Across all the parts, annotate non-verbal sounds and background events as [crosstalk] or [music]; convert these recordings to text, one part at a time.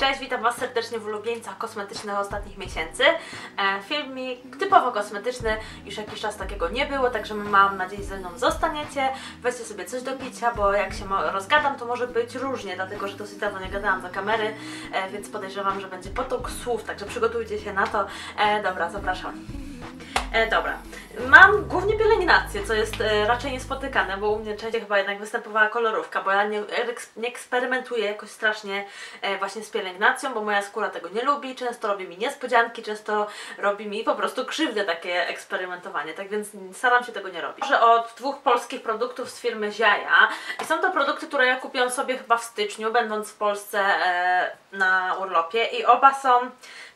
Cześć, witam Was serdecznie w ulubieńcach kosmetycznych ostatnich miesięcy. E, filmik typowo kosmetyczny, już jakiś czas takiego nie było, także mam nadzieję, że ze mną zostaniecie. Weźcie sobie coś do picia, bo jak się rozgadam, to może być różnie, dlatego że dosyć dawno nie gadałam do kamery, e, więc podejrzewam, że będzie potok słów, także przygotujcie się na to. E, dobra, zapraszam. E, dobra. Mam głównie pielęgnację, co jest e, raczej niespotykane, bo u mnie częściej chyba jednak występowała kolorówka, bo ja nie, nie eksperymentuję jakoś strasznie e, właśnie z pielęgnacją, bo moja skóra tego nie lubi, często robi mi niespodzianki, często robi mi po prostu krzywdę takie eksperymentowanie, tak więc staram się tego nie robić. Może od dwóch polskich produktów z firmy Ziaja i są to produkty, które ja kupiłam sobie chyba w styczniu, będąc w Polsce e, na urlopie i oba są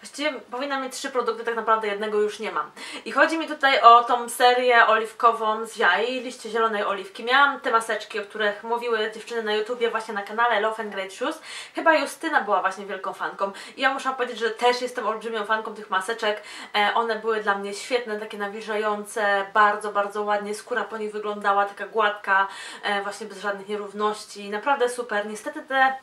Właściwie powinna mieć trzy produkty, tak naprawdę jednego już nie mam. I chodzi mi tutaj o tą serię oliwkową z jaj, liście zielonej oliwki. Miałam te maseczki, o których mówiły dziewczyny na YouTubie, właśnie na kanale Love and Great Shoes. Chyba Justyna była właśnie wielką fanką. I ja muszę powiedzieć, że też jestem olbrzymią fanką tych maseczek. E, one były dla mnie świetne, takie nawilżające, bardzo, bardzo ładnie. Skóra po nich wyglądała taka gładka, e, właśnie bez żadnych nierówności. Naprawdę super. Niestety te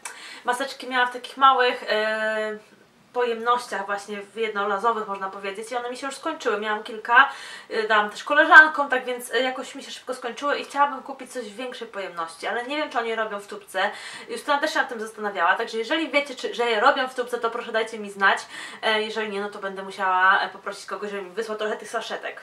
maseczki miałam w takich małych... E, pojemnościach właśnie w jednolazowych można powiedzieć i one mi się już skończyły. Miałam kilka, y, dałam też koleżankom, tak więc y, jakoś mi się szybko skończyły i chciałabym kupić coś w większej pojemności, ale nie wiem czy oni robią w tubce. Justyna też się nad tym zastanawiała, także jeżeli wiecie, czy, że je robią w tubce, to proszę dajcie mi znać. E, jeżeli nie, no to będę musiała e, poprosić kogoś, żeby mi wysłał trochę tych saszetek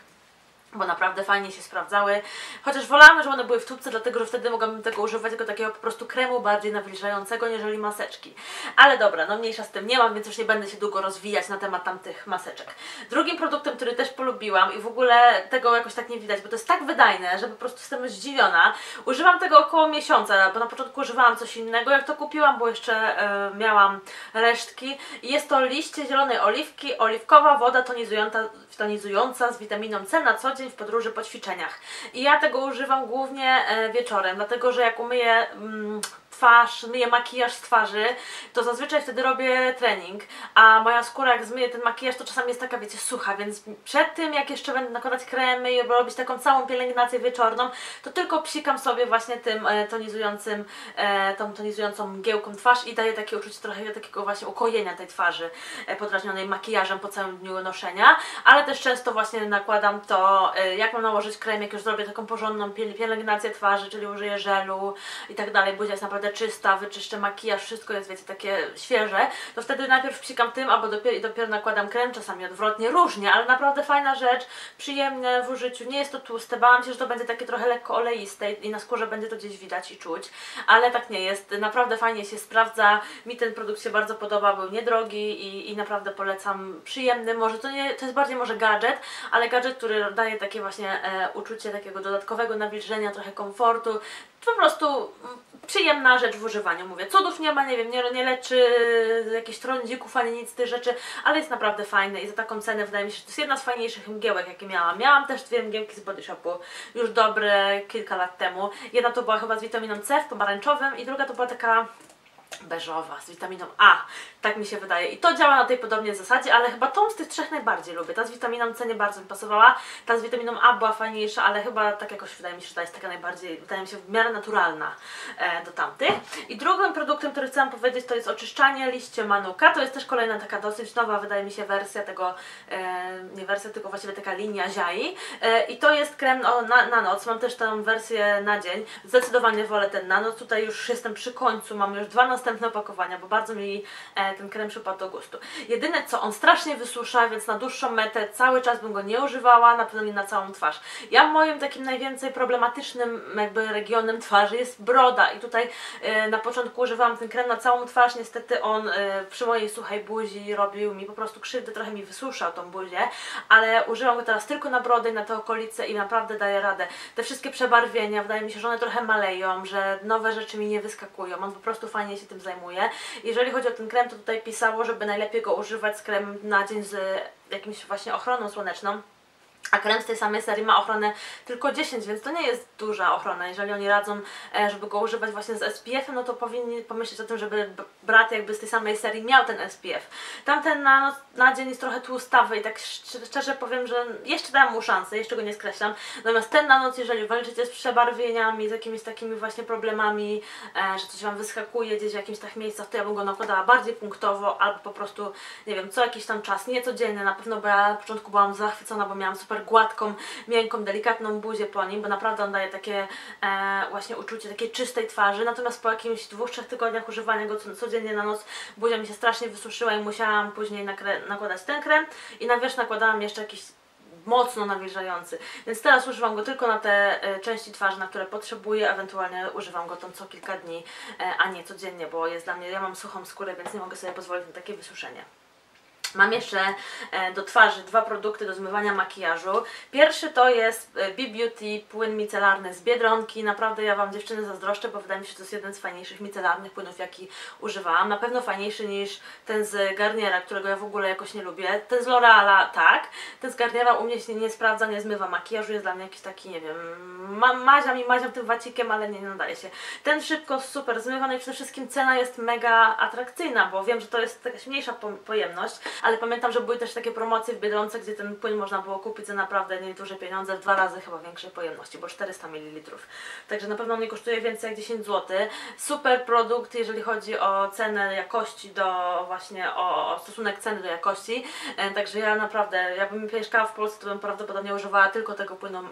bo naprawdę fajnie się sprawdzały. Chociaż wolałam, żeby one były w tubce, dlatego że wtedy mogłabym tego używać jako takiego po prostu kremu bardziej nawilżającego, niżeli maseczki. Ale dobra, no mniejsza z tym nie mam, więc już nie będę się długo rozwijać na temat tamtych maseczek. Drugim produktem, który też polubiłam i w ogóle tego jakoś tak nie widać, bo to jest tak wydajne, że po prostu jestem zdziwiona. Używam tego około miesiąca, bo na początku używałam coś innego, jak to kupiłam, bo jeszcze e, miałam resztki. I jest to liście zielonej oliwki, oliwkowa woda tonizująca, tonizująca z witaminą C na co w podróży po ćwiczeniach. I ja tego używam głównie e, wieczorem, dlatego że jak umyję mm, twarz, myję makijaż z twarzy, to zazwyczaj wtedy robię trening, a moja skóra jak zmyję ten makijaż, to czasami jest taka, wiecie, sucha, więc przed tym, jak jeszcze będę nakładać kremy i robić taką całą pielęgnację wieczorną, to tylko psikam sobie właśnie tym e, tonizującym, e, tą tonizującą mgiełką twarz i daję takie uczucie trochę takiego właśnie ukojenia tej twarzy e, podrażnionej makijażem po całym dniu noszenia, ale też często właśnie nakładam to, jak mam nałożyć krem, jak już zrobię taką porządną pielęgnację twarzy, czyli użyję żelu i tak dalej, buzia jest naprawdę czysta, wyczyszczę makijaż, wszystko jest, wiecie, takie świeże, to wtedy najpierw psikam tym, albo dopiero, dopiero nakładam krem, czasami odwrotnie, różnie, ale naprawdę fajna rzecz, przyjemne w użyciu, nie jest to tłuste, bałam się, że to będzie takie trochę lekko oleiste i na skórze będzie to gdzieś widać i czuć, ale tak nie jest, naprawdę fajnie się sprawdza, mi ten produkt się bardzo podoba, był niedrogi i, i naprawdę polecam, przyjemny, może to nie, to jest bardziej może gadżet, ale gadżet, który daje takie właśnie e, uczucie takiego dodatkowego nawilżenia, trochę komfortu, po prostu przyjemna rzecz w używaniu, mówię. Cudów nie ma, nie wiem, nie, nie leczy jakichś trądzików ani nic z tych rzeczy, ale jest naprawdę fajne i za taką cenę wydaje mi się, że to jest jedna z fajniejszych mgiełek, jakie miałam. Miałam też dwie mgiełki z Body Shopu już dobre kilka lat temu. Jedna to była chyba z witaminą C w pomarańczowym i druga to była taka beżowa z witaminą A. Tak mi się wydaje. I to działa na tej podobnej zasadzie, ale chyba tą z tych trzech najbardziej lubię. Ta z witaminą C nie bardzo mi pasowała, ta z witaminą A była fajniejsza, ale chyba tak jakoś wydaje mi się, że ta jest taka najbardziej, wydaje mi się, w miarę naturalna e, do tamtych. I drugim produktem, który chcę powiedzieć, to jest oczyszczanie liście manuka. To jest też kolejna taka dosyć nowa, wydaje mi się, wersja tego, e, nie wersja, tylko właściwie taka linia ziai. E, I to jest krem o, na, na noc. Mam też tę wersję na dzień. Zdecydowanie wolę ten na noc. Tutaj już jestem przy końcu, mam już dwa następne opakowania, bo bardzo mi e, ten krem przypadł do gustu. Jedyne co, on strasznie wysusza, więc na dłuższą metę cały czas bym go nie używała, na pewno nie na całą twarz. Ja moim takim najwięcej problematycznym jakby regionem twarzy jest broda i tutaj e, na początku używałam ten krem na całą twarz, niestety on e, przy mojej suchej buzi robił mi po prostu krzywdę, trochę mi wysuszał tą buzię, ale używam go teraz tylko na brodę i na te okolice i naprawdę daje radę. Te wszystkie przebarwienia, wydaje mi się, że one trochę maleją, że nowe rzeczy mi nie wyskakują, on po prostu fajnie się tym zajmuje. Jeżeli chodzi o ten krem, to tutaj pisało, żeby najlepiej go używać z kremem na dzień z jakimś właśnie ochroną słoneczną A krem z tej samej serii ma ochronę tylko 10, więc to nie jest duża ochrona. Jeżeli oni radzą, e, żeby go używać właśnie z SPF-em, no to powinni pomyśleć o tym, żeby brat jakby z tej samej serii miał ten SPF. Tamten na, na dzień jest trochę tłustawy i tak szczerze, powiem, że jeszcze dam mu szansę, jeszcze go nie skreślam. Natomiast ten na noc, jeżeli walczycie z przebarwieniami, z jakimiś takimi właśnie problemami, e, że coś Wam wyskakuje gdzieś w jakimś tak miejscach, to ja bym go nakładała bardziej punktowo albo po prostu, nie wiem, co jakiś tam czas, nie codziennie na pewno, bo ja na początku byłam zachwycona, bo miałam super gładką, miękką, delikatną buzię po nim, bo naprawdę on daje takie e, właśnie uczucie takiej czystej twarzy, natomiast po jakimś dwóch, trzech tygodniach używania go co- codziennie na noc buzia mi się strasznie wysuszyła i musiałam później nakładać ten krem i na wierzch nakładałam jeszcze jakiś mocno nawilżający. Więc teraz używam go tylko na te e, części twarzy, na które potrzebuję, ewentualnie używam go tam co kilka dni, e, a nie codziennie, bo jest dla mnie, ja mam suchą skórę, więc nie mogę sobie pozwolić na takie wysuszenie. Mam jeszcze e, do twarzy dwa produkty do zmywania makijażu. Pierwszy to jest e, B-Beauty płyn micelarny z Biedronki. Naprawdę ja Wam dziewczyny zazdroszczę, bo wydaje mi się, że to jest jeden z fajniejszych micelarnych płynów, jaki używałam. Na pewno fajniejszy niż ten z Garniera, którego ja w ogóle jakoś nie lubię. Ten z L'Oreala tak. Ten z Garniera u mnie się nie sprawdza, nie zmywa makijażu. Jest dla mnie jakiś taki, nie wiem, ma, maziam i maziam tym wacikiem, ale nie, nadaje się. Ten szybko, super zmywa, no i przede wszystkim cena jest mega atrakcyjna, bo wiem, że to jest jakaś mniejsza po- pojemność, ale pamiętam, że były też takie promocje w Biedronce, gdzie ten płyn można było kupić za naprawdę nieduże pieniądze, w dwa razy chyba większej pojemności, bo 400 ml. Także na pewno nie kosztuje więcej jak 10 zł. Super produkt, jeżeli chodzi o cenę jakości do właśnie o, o stosunek ceny do jakości. E, także ja naprawdę, jakbym mieszkała w Polsce, to bym prawdopodobnie używała tylko tego płynu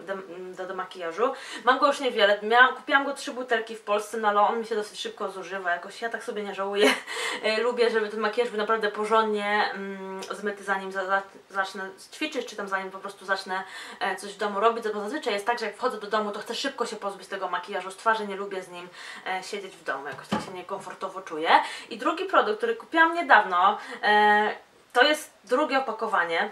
do, do, makijażu. Mam go już niewiele, Miałam, kupiłam go trzy butelki w Polsce, no ale on mi się dosyć szybko zużywa, jakoś ja tak sobie nie żałuję. [laughs] E, Lubię, żeby ten makijaż był naprawdę porządnie mm, zmyty zanim za, za, zacznę ćwiczyć, czy tam zanim po prostu zacznę e, coś w domu robić, bo zazwyczaj jest tak, że jak wchodzę do domu, to chcę szybko się pozbyć tego makijażu z twarzy, nie lubię z nim e, siedzieć w domu, jakoś tak się niekomfortowo czuję. I drugi produkt, który kupiłam niedawno, e, to jest drugie opakowanie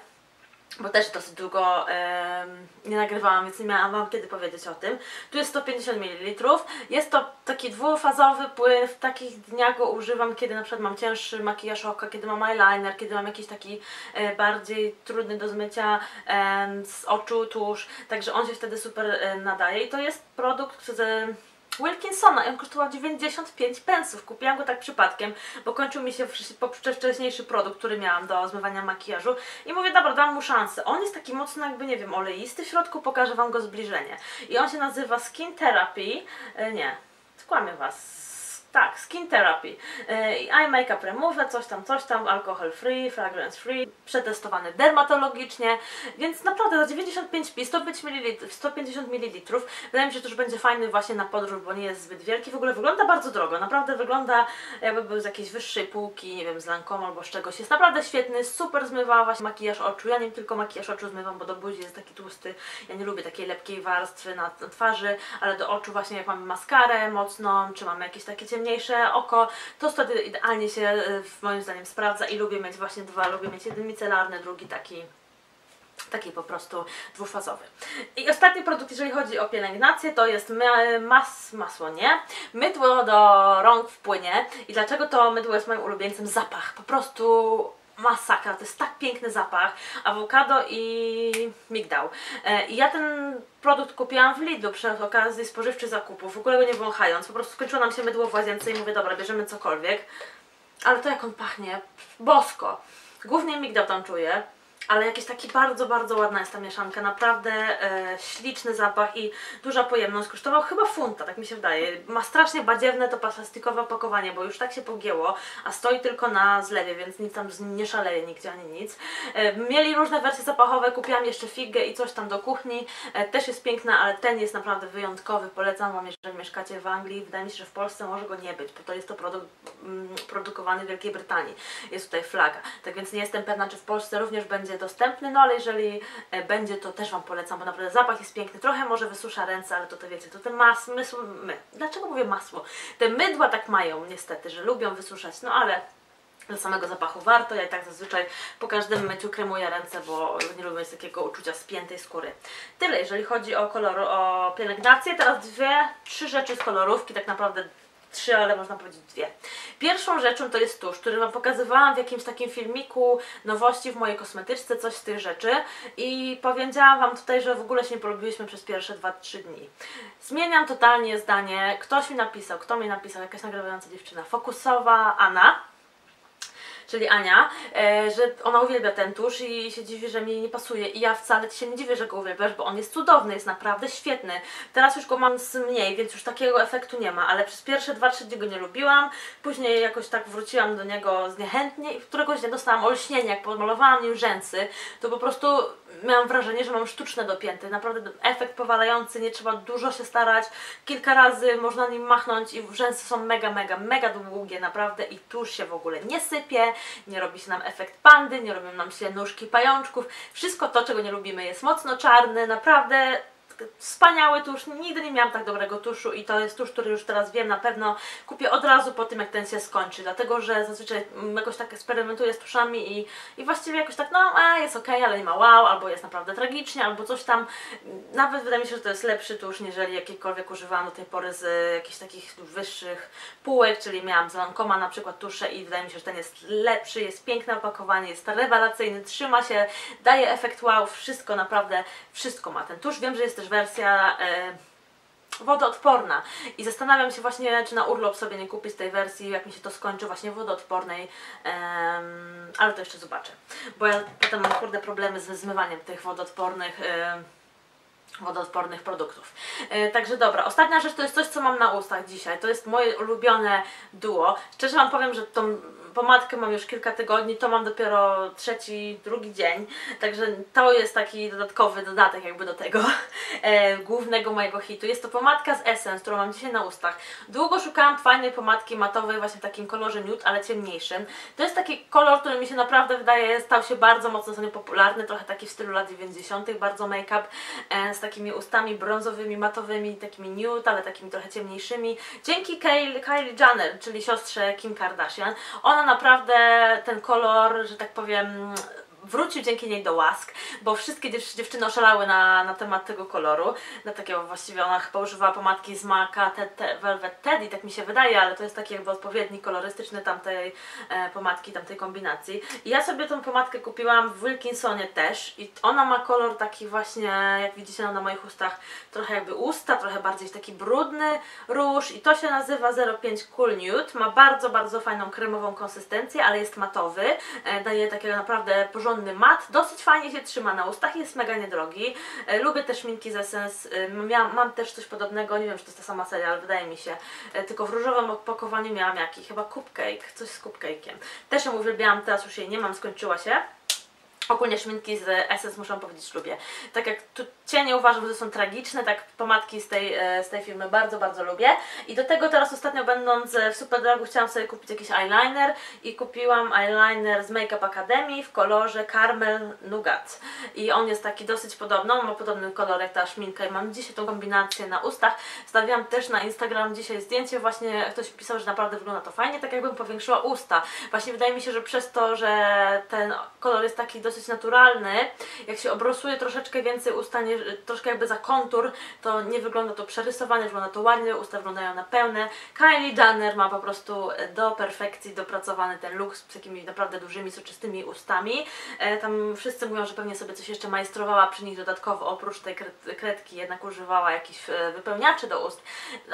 bo też dosyć długo em, nie nagrywałam, więc nie miałam Wam kiedy powiedzieć o tym. Tu jest 150 ml. Jest to taki dwufazowy płyn. W takich dniach go używam, kiedy na przykład mam cięższy makijaż oka, kiedy mam eyeliner, kiedy mam jakiś taki e, bardziej trudny do zmycia em, z oczu tusz. Także on się wtedy super e, nadaje. I to jest produkt z Wilkinsona i on kosztował 95 pensów. Kupiłam go tak przypadkiem, bo kończył mi się wcześniejszy produkt, który miałam do zmywania makijażu i mówię, dobra, dam mu szansę. On jest taki mocno jakby, nie wiem, oleisty w środku, pokażę Wam go zbliżenie. I on się nazywa Skin Therapy, e, nie, skłamię Was, tak, Skin Therapy. E, Eye Makeup Remover, coś tam, coś tam, alcohol free, fragrance free, przetestowany dermatologicznie, więc naprawdę za 95p, 105 ml, 150 ml, wydaje mi się, że to już będzie fajny właśnie na podróż, bo nie jest zbyt wielki, w ogóle wygląda bardzo drogo, naprawdę wygląda jakby był z jakiejś wyższej półki, nie wiem, z Lancome albo z czegoś, jest naprawdę świetny, super zmywa właśnie makijaż oczu, ja nie tylko makijaż oczu zmywam, bo do buzi jest taki tłusty, ja nie lubię takiej lepkiej warstwy na, na twarzy, ale do oczu właśnie jak mamy maskarę mocną, czy mamy jakieś takie ciemniejsze oko, to wtedy idealnie się e, w moim zdaniem sprawdza i lubię mieć właśnie dwa, lubię mieć jeden micelarny, drugi taki taki po prostu dwufazowy. I ostatni produkt, jeżeli chodzi o pielęgnację, to jest mas, masło, nie? Mydło do rąk w płynie. I dlaczego to mydło jest moim ulubieńcem? Zapach. Po prostu masakra, to jest tak piękny zapach. Awokado i migdał. E, I ja ten produkt kupiłam w Lidlu przy okazji spożywczych zakupów, w ogóle go nie wąchając. Po prostu skończyło nam się mydło w łazience i mówię, dobra, bierzemy cokolwiek. Ale to jak on pachnie, bosko. Głównie migdał tam czuję, ale jakiś taki bardzo, bardzo ładna jest ta mieszanka. Naprawdę e, śliczny zapach i duża pojemność. Kosztował chyba funta, tak mi się wydaje. Ma strasznie badziewne to plastikowe opakowanie, bo już tak się pogięło, a stoi tylko na zlewie, więc nic tam nie szaleje nigdzie ani nic. E, mieli różne wersje zapachowe, kupiłam jeszcze figę i coś tam do kuchni. E, też jest piękna, ale ten jest naprawdę wyjątkowy. Polecam Wam, jeżeli mieszkacie w Anglii. Wydaje mi się, że w Polsce może go nie być, bo to jest to produkt mm, produkowany w Wielkiej Brytanii. Jest tutaj flaga. Tak więc nie jestem pewna, czy w Polsce również będzie dostępny, no ale jeżeli e, będzie, to też Wam polecam, bo naprawdę zapach jest piękny. Trochę może wysusza ręce, ale to to wiecie, to te mas, mysł, my. Dlaczego mówię masło? Te mydła tak mają niestety, że lubią wysuszać, no ale do samego zapachu warto. Ja i tak zazwyczaj po każdym myciu kremuję ręce, bo nie lubię mieć takiego uczucia spiętej skóry. Tyle, jeżeli chodzi o kolor, o pielęgnację. Teraz dwie, trzy rzeczy z kolorówki, tak naprawdę trzy, ale można powiedzieć dwie. Pierwszą rzeczą to jest tusz, który Wam pokazywałam w jakimś takim filmiku nowości w mojej kosmetyczce, coś z tych rzeczy i powiedziałam Wam tutaj, że w ogóle się nie polubiliśmy przez pierwsze 2-3 dni. Zmieniam totalnie zdanie. Ktoś mi napisał, kto mi napisał, jakaś nagrywająca dziewczyna, fokusowa Anna czyli Ania, e, że ona uwielbia ten tusz i się dziwi, że mi nie pasuje. I ja wcale się nie dziwię, że go uwielbiasz, bo on jest cudowny, jest naprawdę świetny. Teraz już go mam z mniej, więc już takiego efektu nie ma, ale przez pierwsze 2-3 dni go nie lubiłam. Później jakoś tak wróciłam do niego z niechętnie i któregoś dnia dostałam olśnienie, jak podmalowałam nim rzęsy, to po prostu miałam wrażenie, że mam sztuczne dopięty. Naprawdę efekt powalający, nie trzeba dużo się starać. Kilka razy można nim machnąć i rzęsy są mega, mega, mega długie naprawdę i tuż się w ogóle nie sypie, nie robi się nam efekt pandy, nie robią nam się nóżki pajączków. Wszystko to, czego nie lubimy jest mocno czarny, naprawdę wspaniały tusz, nigdy nie miałam tak dobrego tuszu i to jest tusz, który już teraz wiem na pewno. Kupię od razu po tym jak ten się skończy, dlatego że zazwyczaj jakoś tak eksperymentuję z tuszami i, i właściwie jakoś tak no a jest ok, ale nie ma wow, albo jest naprawdę tragicznie, albo coś tam, nawet wydaje mi się, że to jest lepszy tusz, niżeli jakikolwiek używałam do tej pory z jakichś takich wyższych półek, czyli miałam z Lancoma na przykład tusze i wydaje mi się, że ten jest lepszy, jest piękne opakowanie, jest rewelacyjny, trzyma się, daje efekt wow, wszystko naprawdę, wszystko ma ten tusz, wiem, że jest też wersja e, wodoodporna i zastanawiam się właśnie, czy na urlop sobie nie kupić tej wersji, jak mi się to skończy, właśnie wodoodpornej, ale to jeszcze zobaczę, bo ja potem mam kurde problemy ze zmywaniem tych wodoodpornych wodoodpornych produktów. E, także dobra, ostatnia rzecz to jest coś, co mam na ustach dzisiaj. To jest moje ulubione duo. Szczerze Wam powiem, że tą pomadkę mam już kilka tygodni, to mam dopiero trzeci, drugi dzień, także to jest taki dodatkowy dodatek jakby do tego [laughs] e, głównego mojego hitu. Jest to pomadka z Essence, którą mam dzisiaj na ustach. Długo szukałam fajnej pomadki matowej właśnie w takim kolorze nude, ale ciemniejszym. To jest taki kolor, który mi się naprawdę wydaje stał się bardzo mocno ostatnio popularny, trochę taki w stylu lat 90., bardzo make-up, e, z takimi ustami brązowymi, matowymi, takimi nude, ale takimi trochę ciemniejszymi. Dzięki Kylie, Kylie Jenner, czyli siostrze Kim Kardashian, ona naprawdę ten kolor, że tak powiem, wrócił dzięki niej do łask, bo wszystkie dziewczyny oszalały na, na temat tego koloru. Na takiego właściwie ona chyba używała pomadki z Maka te, te, Velvet Teddy, tak mi się wydaje, ale to jest taki jakby odpowiedni kolorystyczny tamtej e, pomadki, tamtej kombinacji. I ja sobie tą pomadkę kupiłam w Wilkinsonie też i ona ma kolor taki właśnie, jak widzicie no, na moich ustach, trochę jakby usta, trochę bardziej taki brudny róż i to się nazywa 05 Cool Nude. Ma bardzo, bardzo fajną kremową konsystencję, ale jest matowy. E, daje takiego naprawdę porządnego porządny mat, dosyć fajnie się trzyma na ustach, jest mega niedrogi. E, lubię też minki z Essence, e, mam też coś podobnego, nie wiem czy to jest ta sama seria, ale wydaje mi się, e, tylko w różowym opakowaniu miałam jaki, chyba cupcake, coś z cupcake'iem. Też ją uwielbiałam, teraz już jej nie mam, skończyła się. Ogólnie szminki z Essence muszę powiedzieć lubię. Tak jak tu cienie uważam, że są tragiczne, tak pomadki z tej, e, z tej firmy bardzo, bardzo lubię. I do tego teraz ostatnio będąc w Superdrogu chciałam sobie kupić jakiś eyeliner i kupiłam eyeliner z Make Up Academy w kolorze Caramel Nougat. I on jest taki dosyć podobny, on ma podobny kolor jak ta szminka i mam dzisiaj tą kombinację na ustach. Stawiam też na Instagram dzisiaj zdjęcie, właśnie ktoś pisał, że naprawdę wygląda to fajnie, tak jakbym powiększyła usta. Właśnie wydaje mi się, że przez to, że ten kolor jest taki dosyć dosyć naturalny. Jak się obrosuje troszeczkę więcej usta, nie, troszkę jakby za kontur, to nie wygląda to przerysowanie, wygląda to ładnie, usta wyglądają na pełne. Kylie Jenner ma po prostu do perfekcji dopracowany ten look z takimi naprawdę dużymi, soczystymi ustami. E, tam wszyscy mówią, że pewnie sobie coś jeszcze majstrowała przy nich dodatkowo, oprócz tej kredki jednak używała jakichś e, wypełniaczy do ust.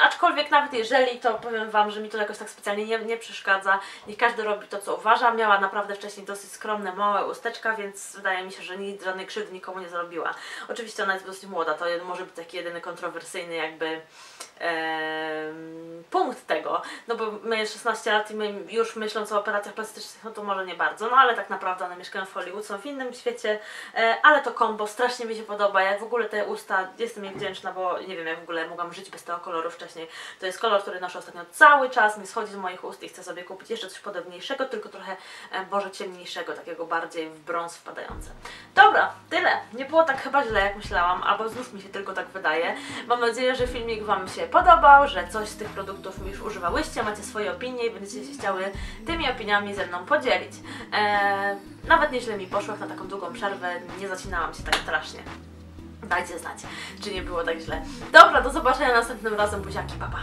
Aczkolwiek nawet jeżeli, to powiem Wam, że mi to jakoś tak specjalnie nie, nie przeszkadza. Niech każdy robi to, co uważa. Miała naprawdę wcześniej dosyć skromne, małe usteczka, więc więc wydaje mi się, że nic, żadnej krzywdy nikomu nie zrobiła. Oczywiście ona jest dosyć młoda, to może być taki jedyny kontrowersyjny jakby e, tego, no bo my 16 lat i my już myśląc o operacjach plastycznych, no to może nie bardzo, no ale tak naprawdę one mieszkają w Hollywood, są w innym świecie, e, ale to kombo strasznie mi się podoba, jak w ogóle te usta, jestem jej wdzięczna, bo nie wiem jak w ogóle mogłam żyć bez tego koloru wcześniej. To jest kolor, który noszę ostatnio cały czas, mi schodzi z moich ust i chcę sobie kupić jeszcze coś podobniejszego, tylko trochę, e, Boże, ciemniejszego, takiego bardziej w brąz wpadające. Dobra, tyle. Nie było tak chyba źle jak myślałam, albo znów mi się tylko tak wydaje. Mam nadzieję, że filmik Wam się podobał, że coś z tych produktów już używałyście, macie swoje opinie i będziecie się chciały tymi opiniami ze mną podzielić. Eee, nawet nieźle mi poszło na taką długą przerwę, nie zacinałam się tak strasznie. Dajcie znać, czy nie było tak źle. Dobra, do zobaczenia następnym razem, buziaki, papa.